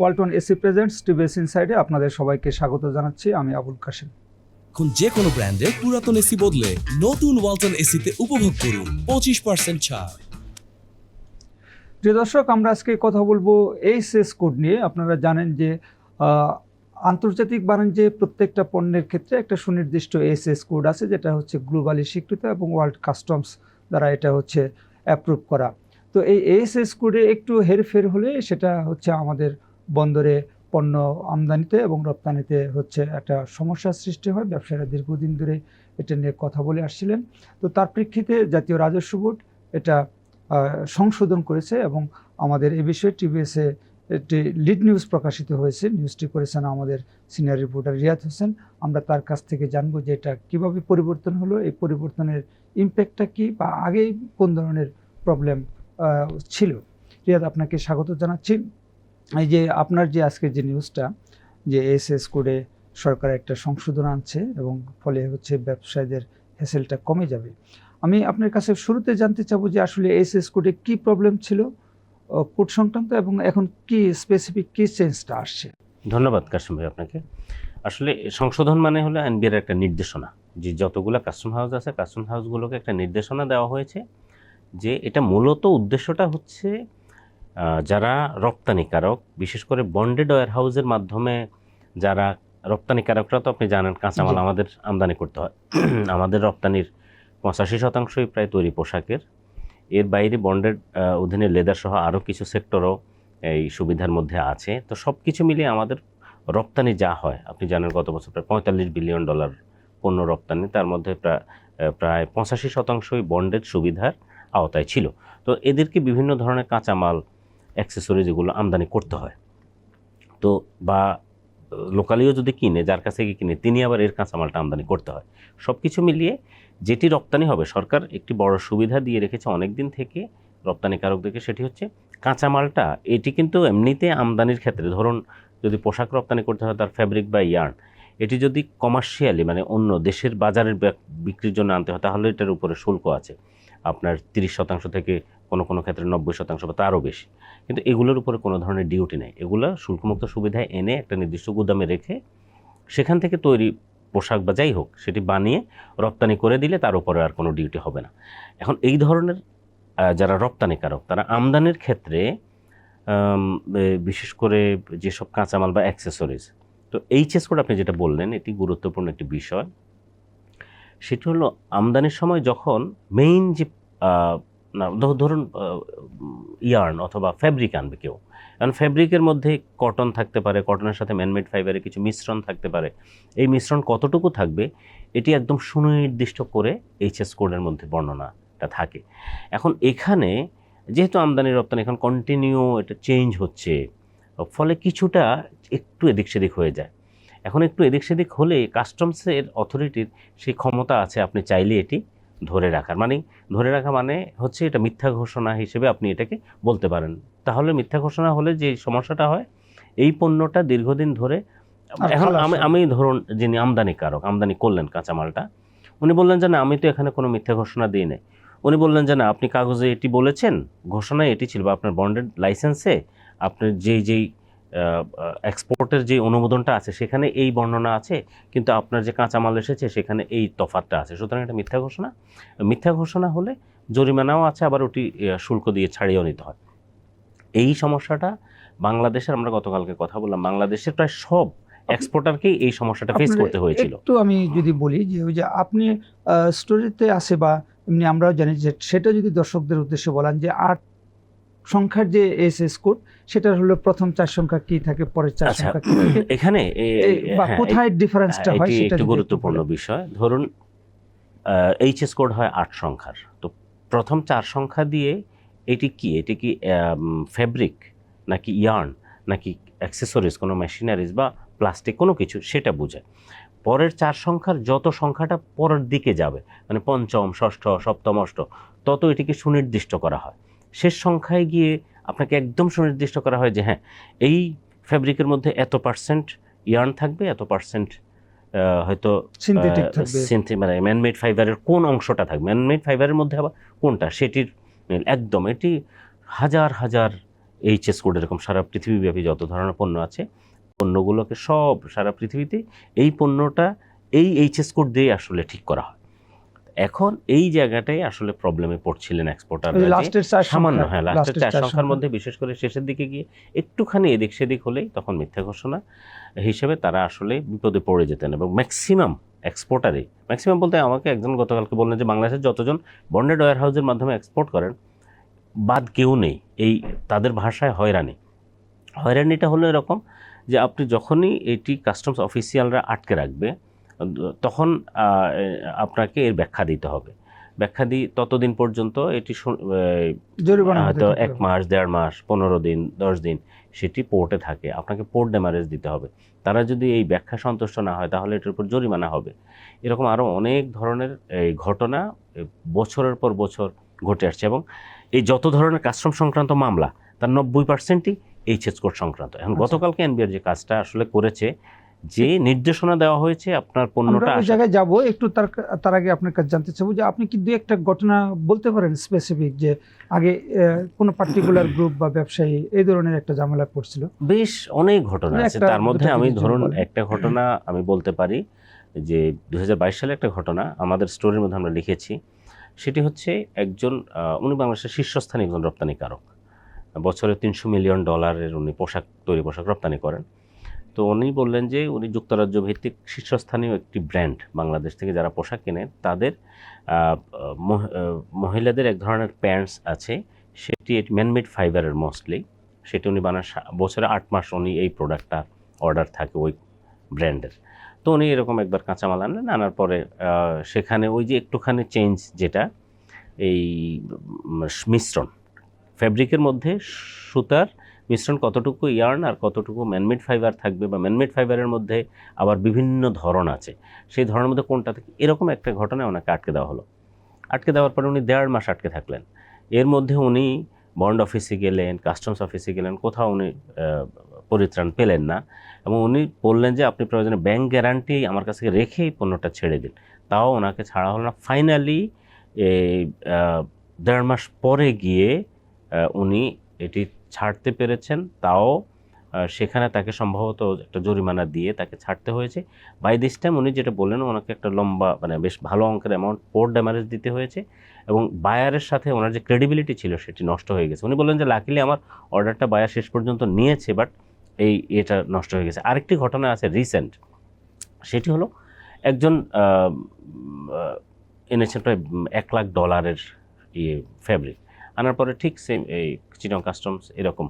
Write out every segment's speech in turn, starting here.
Walton AC presents TVS ইনসাইডে আপনাদের সবাইকে স্বাগত জানাচ্ছি। আমি আবুল কাশেম। এখন যে কোনো ব্র্যান্ডের পুরাতন এসি বদলে নতুন ওয়ালটন এসিতে উপভোগ করুন পঁচিশ পার্সেন্ট ছাড়। প্রিয় দর্শক আমরা আজকে কথা বলব এই সেস কোড নিয়ে। আপনারা জানেন যে আন্তর্জাতিক বাণিজ্যে প্রত্যেকটা পণ্যের ক্ষেত্রে একটা সুনির্দিষ্ট এসএস কোড আছে যেটা হচ্ছে গ্লোবালি স্বীকৃত এবং ওয়ার্ল্ড কাস্টমস দ্বারা এটা হচ্ছে অ্যাপ্রুভ করা। তো এই এসএস কোডে একটু হেরফের হলে সেটা হচ্ছে আমাদের বন্দরে পণ্য আমদানিতে এবং রপ্তানিতে হচ্ছে একটা সমস্যার সৃষ্টি হয়। ব্যবসায়ীরা দীর্ঘদিন ধরে এটা নিয়ে কথা বলে আসছিলেন। তো তার প্রেক্ষিতে জাতীয় রাজস্ব বোর্ড এটা সংশোধন করেছে এবং আমাদের এ বিষয়ে টিভিএসে একটি লিড নিউজ প্রকাশিত হয়েছে। নিউজটি করেছেন আমাদের সিনিয়র রিপোর্টার রিয়াদ হোসেন। আমরা তার কাছ থেকে জানব যে এটা কীভাবে পরিবর্তন হলো, এই পরিবর্তনের ইম্প্যাক্টটা কী বা আগেই কোন ধরনের প্রবলেম ছিল। রিয়াদ, আপনাকে স্বাগত জানাচ্ছি। এই যে আপনার যে আজকের যে নিউজটা যে এসএস কোডে সরকার একটা সংশোধন আনছে এবং ফলে হচ্ছে ব্যবসায়ীদের হ্যাসেলটা কমে যাবে। আমি আপনার কাছে শুরুতে জানতে চাবো যে আসলে এসএস কোডে কি প্রবলেম ছিল কোড সংক্রান্ত এবং এখন কি স্পেসিফিক কি চেঞ্জটা আসছে? ধন্যবাদ কাশিম ভাই আপনাকে। আসলে সংশোধন মানে হলো এনবিআর একটা নির্দেশনা, যে যতগুলো কাস্টম হাউস আছে কাস্টম হাউসগুলোকে একটা নির্দেশনা দেওয়া হয়েছে, যে এটা মূলত উদ্দেশ্যটা হচ্ছে যারা রপ্তানিকারক বিশেষ করে বন্ডেড ওয়ার হাউসের মাধ্যমে যারা রপ্তানিকারকরা তো আপনি জানেন কাঁচামাল আমাদের আমদানি করতে হয়। আমাদের রপ্তানির পঁচাশি শতাংশই প্রায় তৈরি পোশাকের। এর বাইরে বন্ডেড অধীনে লেদার সহ আরও কিছু সেক্টরও এই সুবিধার মধ্যে আছে। তো সব কিছু মিলিয়ে আমাদের রপ্তানি যা হয় আপনি জানেন গত বছর প্রায় পঁয়তাল্লিশ বিলিয়ন ডলার পণ্য রপ্তানি তার মধ্যে প্রায় প্রায় পঁচাশি শতাংশই বন্ডের সুবিধার আওতায় ছিল। তো এদেরকে বিভিন্ন ধরনের কাঁচামাল অ্যাক্সেসরিজ যেগুলো আমদানি করতে হয়। তো বা, লোকালিও যদি কিনে, যার কাছে গিয়ে কিনে, তিনি আবার এর কাঁচামালটা আমদানি করতে হয়। সব কিছু মিলিয়ে যেটি রপ্তানি হবে, সরকার একটি বড় সুবিধা দিয়ে রেখেছে অনেক দিন থেকে রপ্তানিকারকদেরকে, সেটি হচ্ছে কাঁচামালটা, এটি কিন্তু এমনিতে আমদানির ক্ষেত্রে, ধরুন যদি পোশাক রপ্তানি করতে হয়, তার ফ্যাব্রিক বা ইয়ার্ন এটি যদি কমার্শিয়ালি মানে অন্য দেশের বাজারের বিক্রির জন্য আনতে হয়, তাহলে এটার উপরে শুল্ক আছে। আপনার তিরিশ শতাংশ থেকে কোনো কোনো ক্ষেত্রে নব্বই শতাংশ বা তারও বেশি। কিন্তু এগুলোর উপরে কোনো ধরনের ডিউটি নেই। এগুলো শুল্কমুক্ত সুবিধায় এনে একটা নির্দিষ্ট গুদামে রেখে সেখান থেকে তৈরি পোশাক বা যাই হোক, সেটি বানিয়ে রপ্তানি করে দিলে তার উপরে আর কোনো ডিউটি হবে না। এখন এই ধরনের যারা রপ্তানিকারক, তারা আমদানির ক্ষেত্রে বিশেষ করে যেসব কাঁচামাল বা অ্যাক্সেসরিজ তো এইচএস কোড আপনি যেটা বললেন, এটি গুরুত্বপূর্ণ একটি বিষয়। সেটি হলো আমদানির সময় যখন মেইন যে ধরুন ইয়ার্ন অথবা ফ্যাব্রিক আনবে কেউ। কারণ ফ্যাব্রিকের মধ্যে কটন থাকতে পারে, কটনের সাথে ম্যানমেড ফাইবারের কিছু মিশ্রণ থাকতে পারে। এই মিশ্রণ কতটুকু থাকবে, এটি একদম সুনির্দিষ্ট করে এইচএস কোডের মধ্যে বর্ণনাটা থাকে। এখন এখানে যেহেতু আমদানি রপ্তানি এখন কন্টিনিউ এটা চেঞ্জ হচ্ছে, ফলে কিছুটা একটু এদিক সেদিক হয়ে যায়। এখন একটু এদিক সেদিক হলে কাস্টমসের অথরিটির সেই ক্ষমতা আছে, আপনি চাইলে এটি ধরে রাখার। মানে ধরে রাখা মানে হচ্ছে এটা মিথ্যা ঘোষণা হিসেবে আপনি এটাকে বলতে পারেন। তাহলে মিথ্যা ঘোষণা হলে যে সমস্যাটা হয় এই পণ্যটা দীর্ঘদিন ধরে এখন আমি আমি ধরুন যিনি আমদানিকারক আমদানি করলেন কাঁচামালটা উনি বললেন যে না আমি তো এখানে কোনো মিথ্যা ঘোষণা দিই নাই। উনি বললেন যে না আপনি কাগজে এটি বলেছেন ঘোষণায় এটি ছিল বা আপনার বন্ডেড লাইসেন্সে আপনার যেই যেই এক্সপোর্টের যে অনুমোদনটা আছে সেখানে এই বর্ণনা আছে কিন্তু আপনার যে কাঁচামাল এসেছে সেখানে এই তফাতটা আছে। সুতরাং এটা মিথ্যা ঘোষণা। মিথ্যা ঘোষণা হলে জরিমানাও আছে আবার ওটি শুল্ক দিয়ে ছাড়িয়েও নিতে হয়। এই সমস্যাটা বাংলাদেশের আমরা গতকালকে কথা বললাম বাংলাদেশের প্রায় সব এক্সপোর্টারকেই এই সমস্যাটা ফেস করতে হয়েছিল। একটু আমি যদি বলি যে ওই যে আপনি স্টোরিতে আছে বা এমনি আমরাও জানি যে সেটা যদি দর্শকদের উদ্দেশ্যে বলেন যে আট সংখ্যার যে এস এস কোড সেটার হলো প্রথম চার সংখ্যা কি থাকে পরের চার আচ্ছা সংখ্যা কি থাকে। এখানে বা হ্যাঁ, কোথায় ডিফারেন্সটা হ্যাঁ, হয় সেটা একটু গুরুত্বপূর্ণ বিষয়। ধরুন এইচএস কোড হয় আট সংখ্যার। তো প্রথম চার সংখ্যা দিয়ে এটি কি? এটি কি ফ্যাব্রিক নাকি ইয়ার্ন নাকি অ্যাক্সেসরিজ কোনো মেশিনারিজ বা প্লাস্টিক কোনো কিছু সেটা বোঝায় পরের চার সংখ্যার যত সংখ্যাটা পরের দিকে যাবে মানে পঞ্চম ষষ্ঠ সপ্তম অষ্ট তত এটিকে সুনির্দিষ্ট করা হয়। শেষ সংখ্যায় গিয়ে আপনাকে একদম সুনির্দিষ্ট করা হয় যে হ্যাঁ এই ফ্যাব্রিকের মধ্যে এত পার্সেন্ট ইয়ার্ন থাকবে এত পার্সেন্ট হয়তো মানে ম্যানমেড ফাইবারের কোন অংশটা থাকবে? ম্যানমেড ফাইবারের মধ্যে আবার কোনটা? সেটির একদম। এটি হাজার হাজার এইচএস কোড এরকম সারা পৃথিবীব্যাপী যত ধরনের পণ্য আছে পণ্যগুলোকে সব সারা পৃথিবীতে এই পণ্যটা এই এইচএস কোড দিয়ে আসলে ঠিক করা হয়। এখন এই জায়গাটাই আসলে প্রবলেমে পড়ছিলেন এক্সপোর্টার সামান্য হ্যাঁ লাস্টের চার সংখ্যার মধ্যে বিশেষ করে শেষের দিকে গিয়ে একটুখানি এদিক সেদিক হলেই তখন মিথ্যা ঘোষণা হিসেবে তারা আসলে বিপদে পড়ে যেতেন এবং ম্যাক্সিমাম এক্সপোর্টারে ম্যাক্সিমাম বলতে আমাকে একজন গতকালকে বললেন যে বাংলাদেশের যতজন বন্ডেড ওয়ার হাউসের মাধ্যমে এক্সপোর্ট করেন বাদ কেউ নেই। এই তাদের ভাষায় হয়রানি। হয়রানিটা হলো এরকম যে আপনি যখনই এটি কাস্টমস অফিসিয়ালরা আটকে রাখবে তখন আপনাকে এর ব্যাখ্যা দিতে হবে। ব্যাখ্যা দিই ততদিন পর্যন্ত এটি হয়তো এক মাস দেড় মাস পনেরো দিন দশ দিন সেটি পোর্টে থাকে। আপনাকে পোর্ট ড্যামারেজ দিতে হবে। তারা যদি এই ব্যাখ্যা সন্তুষ্ট না হয় তাহলে এটার উপর জরিমানা হবে। এরকম আরও অনেক ধরনের এই ঘটনা বছরের পর বছর ঘটে আসছে এবং এই যত ধরনের কাস্টম সংক্রান্ত মামলা তার নব্বই পার্সেন্টই এইচএস কোড সংক্রান্ত। এখন আচ্ছা। গতকালকে এনবিআর যে কাজটা আসলে করেছে যে নির্দেশনা দেওয়া হয়েছে আপনার পণ্যটা ওই জায়গায় যাব একটু তার তার আগে আপনার কাছে জানতে চাবো যে আপনি কি দু একটা ঘটনা বলতে পারেন স্পেসিফিক যে আগে কোনো পার্টিকুলার গ্রুপ বা ব্যবসায়ী এই ধরনের একটা ঝামেলা পড়ছিল বেশ অনেক ঘটনা আছে। তার মধ্যে আমি ধরুন একটা ঘটনা আমি বলতে পারি যে দুই হাজার বাইশ সালে একটা ঘটনা আমাদের স্টোরির মধ্যে আমরা লিখেছি। সেটি হচ্ছে একজন উনি বাংলাদেশের শীর্ষস্থানীয় একজন রপ্তানিকারক। বছরে তিনশো মিলিয়ন ডলারের উনি পোশাক তৈরি পোশাক রপ্তানি করেন। তো উনি বললেন যে উনি যুক্তরাজ্য ভিত্তিক শীর্ষস্থানীয় একটি ব্র্যান্ড বাংলাদেশ থেকে যারা পোশাক কেনে, তাদের মহ- মহিলাদের এক ধরনের প্যান্টস আছে, সেটি ম্যানমেড ফাইবারের মোস্টলি। সেটি উনি বানান বছরে আট মাস উনি এই প্রোডাক্টটা অর্ডার থাকে ওই ব্র্যান্ডের। তো উনি এরকম একবার কাঁচামাল আনলেন, আনার পরে সেখানে ওই যে একটুখানি চেঞ্জ যেটা, এই মিশ্রণ। ফ্যাব্রিকের মধ্যে সুতার মিশ্রণ কতটুকু ইয়ার্ন আর কতটুকু ম্যানমেড ফাইবার থাকবে বা ম্যানমেড ফাইবারের মধ্যে আবার বিভিন্ন ধরন আছে, সেই ধরনের মধ্যে কোনটা থেকে এরকম একটা ঘটনায় ওনাকে আটকে দেওয়া হলো। আটকে দেওয়ার পরে উনি দেড় মাস আটকে থাকলেন। এর মধ্যে উনি বন্ড অফিসে গেলেন, কাস্টমস অফিসে গেলেন, কোথাও উনি পরিত্রাণ পেলেন না এবং উনি বললেন যে, আপনি প্রয়োজনে ব্যাংক গ্যারান্টি আমার কাছে রেখেই পণ্যটা ছেড়ে দিন। তাও ওনাকে ছাড়া হলো না। ফাইনালি দেড় মাস পরে গিয়ে উনি এটি ছাড়তে পেরেছেন, তাও সেখানে তাকে সম্ভবত একটা জরিমানা দিয়ে তাকে ছাড়তে হয়েছে। বাই দিস টাইম উনি যেটা বললেন, ওনাকে একটা লম্বা মানে বেশ ভালো অঙ্কের অ্যামাউন্ট পোর্ট ড্যামারেজ দিতে হয়েছে এবং বায়ারের সাথে ওনার যে ক্রেডিবিলিটি ছিল সেটি নষ্ট হয়ে গেছে। উনি বললেন যে লাকিলি আমার অর্ডারটা বায়ার শেষ পর্যন্ত নিয়েছে বাট এই এটা নষ্ট হয়ে গেছে। আরেকটি ঘটনা আছে রিসেন্ট সেটি হলো একজন এনেছেন প্রায় এক লাখ ডলারের ইয়ে ফ্যাব্রিক আনার পরে ঠিক সেম এই চিটং কাস্টমস এরকম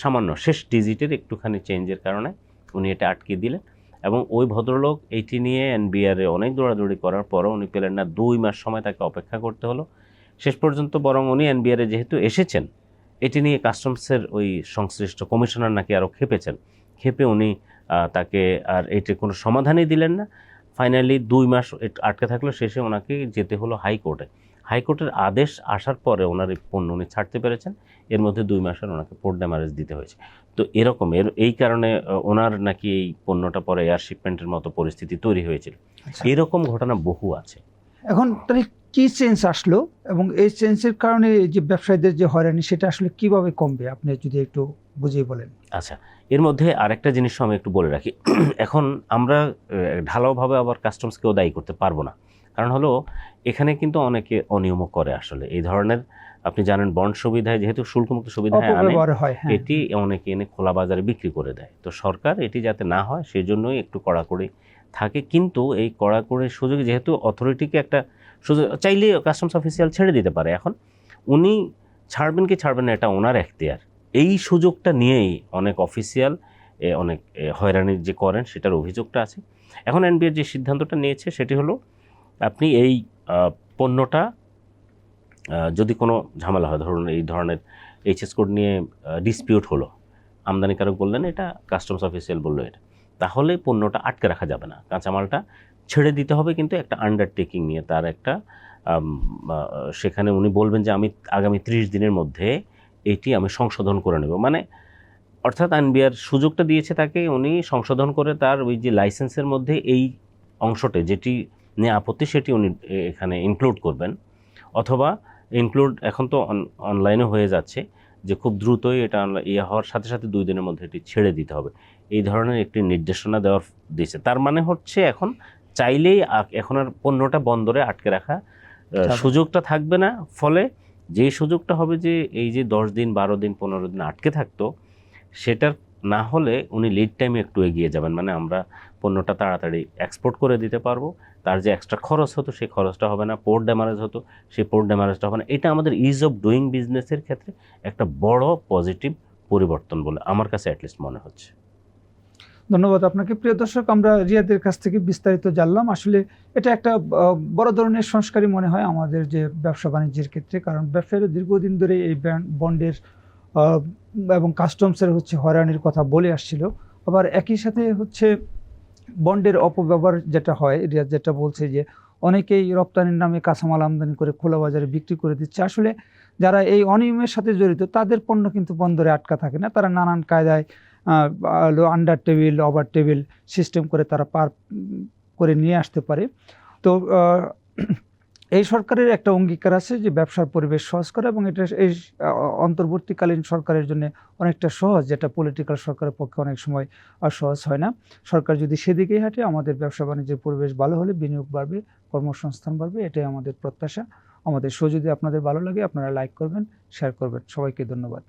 সামান্য শেষ ডিজিটের একটুখানি চেঞ্জের কারণে উনি এটা আটকে দিলেন এবং ওই ভদ্রলোক এইটি নিয়ে এনবিআরে অনেক দৌড়াদৌড়ি করার পরও উনি পেলেন না, দুই মাস সময় তাকে অপেক্ষা করতে হলো। শেষ পর্যন্ত বরং উনি এনবিআরে যেহেতু এসেছেন, এটি নিয়ে কাস্টমসের ওই সংশ্লিষ্ট কমিশনার নাকি আরও খেপেছেন। খেপে উনি তাকে আর এটির কোনো সমাধানই দিলেন না। ফাইনালি দুই মাস আটকে থাকল, শেষে ওনাকে যেতে হলো হাইকোর্টে। হাইকোর্টের আদেশ আসার পরে ওনার এই পণ্য উনি ছাড়তে পেরেছেন। এর মধ্যে দুই মাসের ওনাকে পোর্ট ড্যামারেজ দিতে হয়েছে। তো এরকম এর এই কারণে ওনার নাকি এই পণ্যটা পরে এয়ার শিপমেন্টের মতো পরিস্থিতি তৈরি হয়েছিল। আচ্ছা। এরকম ঘটনা বহু আছে। এখন তাহলে কি চেঞ্জ আসলো এবং এই চেঞ্জের কারণে এই যে ব্যবসায়ীদের যে হয়রানি সেটা আসলে কীভাবে কমবে? আপনি যদি একটু বুঝিয়ে বলেন। আচ্ছা এর মধ্যে আরেকটা জিনিসও আমি একটু বলে রাখি। এখন আমরা ঢালাওভাবে আবার কাস্টমসকেও দায়ী করতে পারব না। কারণ হলো এখানে কিন্তু অনেকে অনিয়ম করে আসলে। এই ধরনের আপনি জানেন বন্ড সুবিধায় যেহেতু শুল্কমুক্ত সুবিধায় আনে হয় এটি অনেকে এনে খোলা বাজারে বিক্রি করে দেয়। তো সরকার এটি যাতে না হয় সেই জন্যই একটু কড়াকড়ি থাকে। কিন্তু এই কড়াকড়ির সুযোগে যেহেতু অথরিটিকে একটা সুযোগ চাইলে কাস্টমস অফিসিয়াল ছেড়ে দিতে পারে। এখন উনি ছাড়বেন কি ছাড়বেন না এটা ওনার এখতিয়ার। এই সুযোগটা নিয়েই অনেক অফিসিয়াল অনেক হয়রানি যে করেন সেটার অভিযোগটা আছে। এখন এনবিআর যে সিদ্ধান্তটা নিয়েছে সেটি হলো আপনি এই পণ্যটা যদি কোনো ঝামেলা হয়, ধরুন এই ধরনের এইচএস কোড নিয়ে ডিসপিউট হলো, আমদানিকারক বললেন এটা কাস্টমস অফিসিয়াল বলল এটা, তাহলে পণ্যটা আটকে রাখা যাবে না। কাঁচামালটা ছেড়ে দিতে হবে কিন্তু একটা আন্ডারটেকিং নিয়ে তার একটা সেখানে উনি বলবেন যে আমি আগামী ত্রিশ দিনের মধ্যে এটি আমি সংশোধন করে নেব। মানে অর্থাৎ আনবিআর সুযোগটা দিয়েছে তাকে, উনি সংশোধন করে তার ওই যে লাইসেন্সের মধ্যে এই অংশটা, যেটি নিয়ে আপত্তি সেটি উনি এখানে ইনক্লুড করবেন। অথবা ইনক্লুড এখন তো অনলাইনে হয়ে যাচ্ছে যে খুব দ্রুতই এটা ইয়ে হওয়ার সাথে সাথে দুই দিনের মধ্যে এটি ছেড়ে দিতে হবে। এই ধরনের একটি নির্দেশনা দেওয়া দিয়েছে। তার মানে হচ্ছে এখন চাইলেই এখন আর পণ্যটা বন্দরে আটকে রাখা সুযোগটা থাকবে না। ফলে যেই সুযোগটা হবে যে এই যে দশ দিন বারো দিন পনেরো দিন আটকে থাকতো সেটার না হলে উনি লিড টাইমে একটু এগিয়ে যাবেন। মানে আমরা পণ্যটা তাড়াতাড়ি এক্সপোর্ট করে দিতে পারব। তার যে এক্সট্রা খরচ হতো, সেই খরচটা হবে না পোর্ট ড্যামারেজ হতো, সেই পোর্ট ড্যামারেজটা হবে না। এটা আমাদের ইজ অফ ডুইং বিজনেসের ক্ষেত্রে একটা বড় পজিটিভ পরিবর্তন বলে আমার কাছে অ্যাটলিস্ট মনে হচ্ছে। ধন্যবাদ আপনাকে। প্রিয় দর্শক, আমরা রিয়াদের কাছ থেকে বিস্তারিত জানলাম। আসলে এটা একটা বড় ধরনের সংস্কারই মনে হয় আমাদের যে ব্যবসা বাণিজ্যের ক্ষেত্রে, কারণ ব্যবসায়ীরা দীর্ঘদিন ধরে এই বন্ডের এবং কাস্টমসের হচ্ছে হয়রানির কথা বলে আসছিল। আবার একই সাথে হচ্ছে বন্ডের অপব্যবহার যেটা হয়, রিয়াজ যেটা বলছে যে অনেকেই রপ্তানির নামে কাঁচামাল আমদানি করে খোলা বাজারে বিক্রি করে দিচ্ছে। আসলে যারা এই অনিয়মের সাথে জড়িত, তাদের পণ্য কিন্তু বন্দরে আটকা থাকে না। তারা নানান কায়দায় under table over table system করে তারা পার করে নিয়ে আসতে পারে। তো এই সরকারের একটা অঙ্গীকার আছে যে ব্যবসার পরিবেশ সহজ করা এবং এটা এই অন্তর্বর্তীকালীন সরকারের জন্য অনেকটা সহজ, যেটা পলিটিক্যাল সরকারের পক্ষে অনেক সময় আর সহজ হয় না। সরকার যদি সেদিকেই হাঁটে, আমাদের ব্যবসা বাণিজ্যের পরিবেশ ভালো হলে বিনিয়োগ বাড়বে, কর্মসংস্থান বাড়বে, এটাই আমাদের প্রত্যাশা। আমাদের শো যদি আপনাদের ভালো লাগে, আপনারা লাইক করবেন শেয়ার করবেন। সবাইকে ধন্যবাদ।